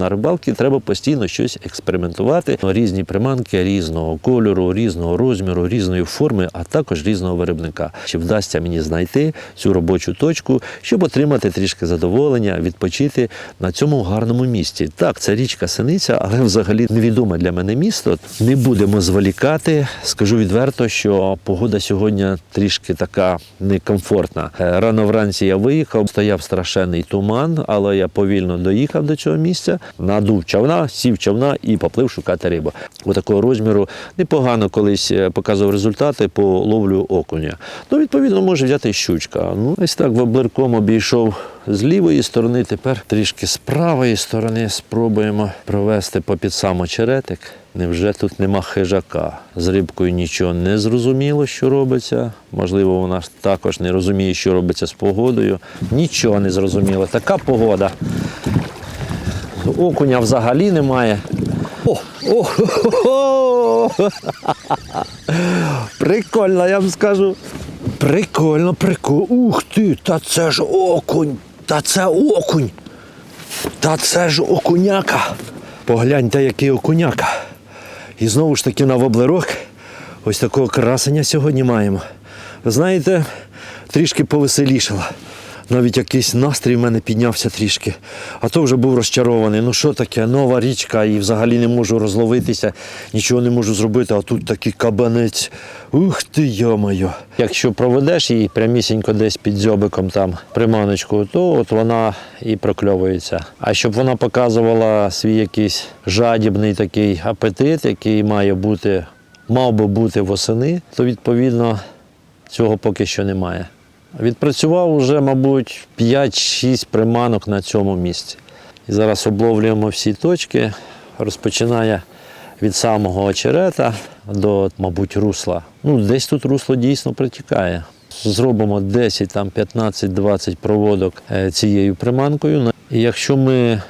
На рибалці треба постійно щось експериментувати. Різні приманки різного кольору, різного розміру, різної форми, а також різного виробника. Чи вдасться мені знайти цю робочу точку, щоб отримати трішки задоволення, відпочити на цьому гарному місці. Так, це річка Синиця, але взагалі невідоме для мене місто. Не будемо зволікати. Скажу відверто, що погода сьогодні трішки така некомфортна. Е, Рано вранці я виїхав, стояв страшенний туман, але я повільно доїхав до цього місця, надув човна, сів човна і поплив шукати рибу. Отакого розміру непогано колись е, показував результати по ловлю окуня. Ну, відповідно, може взяти щучка. Ну, ось так воблерком обійшов з лівої сторони, тепер трішки з правої сторони спробуємо провести попід сам очеретик. Невже тут нема хижака? З рибкою нічого не зрозуміло, що робиться. Можливо, вона також не розуміє, що робиться з погодою. Нічого не зрозуміло. Така погода. Окуня взагалі немає. О, о, хо-хо-хо! Прикольно, я вам скажу. Прикольно, прикольно. Ух ти, та це ж окунь, та це окунь. Та це ж окуняка. Погляньте, який окуняка. І знову ж таки на воблерок ось такого красення сьогодні маємо. Ви знаєте, трішки повеселішало. Навіть якийсь настрій в мене піднявся трішки. А то вже був розчарований. Ну що таке, нова річка, і взагалі не можу розловитися, нічого не можу зробити, а тут такий кабанець. Ух ти, йо-моє. Якщо проведеш її прямісінько десь під дзьобиком там приманочку, то от вона і прокльовується. А щоб вона показувала свій якийсь жадібний такий апетит, який має бути, мав би бути восени, то відповідно цього поки що немає. Відпрацював уже, мабуть, 5-6 приманок на цьому місці. І зараз обловлюємо всі точки, розпочинає від самого очерета до, мабуть, русла. Ну, десь тут русло дійсно протікає. Зробимо 10, там, 15, 20 проводок е, цією приманкою. І якщо ми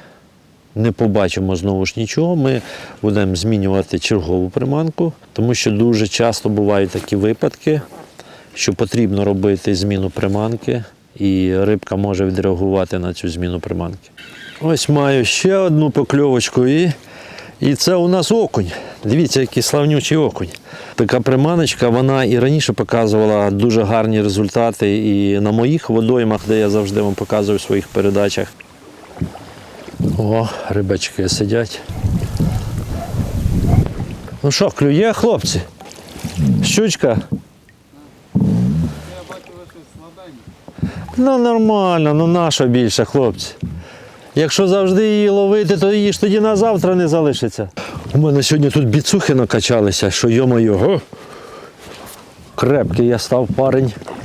не побачимо знову ж нічого, ми будемо змінювати чергову приманку, тому що дуже часто бувають такі випадки, що потрібно робити зміну приманки, і рибка може відреагувати на цю зміну приманки. Ось маю ще одну покльовочку, і, і це у нас окунь. Дивіться, який славнючий окунь. Така приманочка, вона і раніше показувала дуже гарні результати і на моїх водоймах, де я завжди вам показую в своїх передачах. О, рибачки сидять. Ну що, клює, хлопці? Щучка? Ну нормально, ну наша більше, хлопці. Якщо завжди її ловити, то її ж тоді на завтра не залишиться. У мене сьогодні тут біцухи накачалися, що йо-моє. Крепкий я став парень.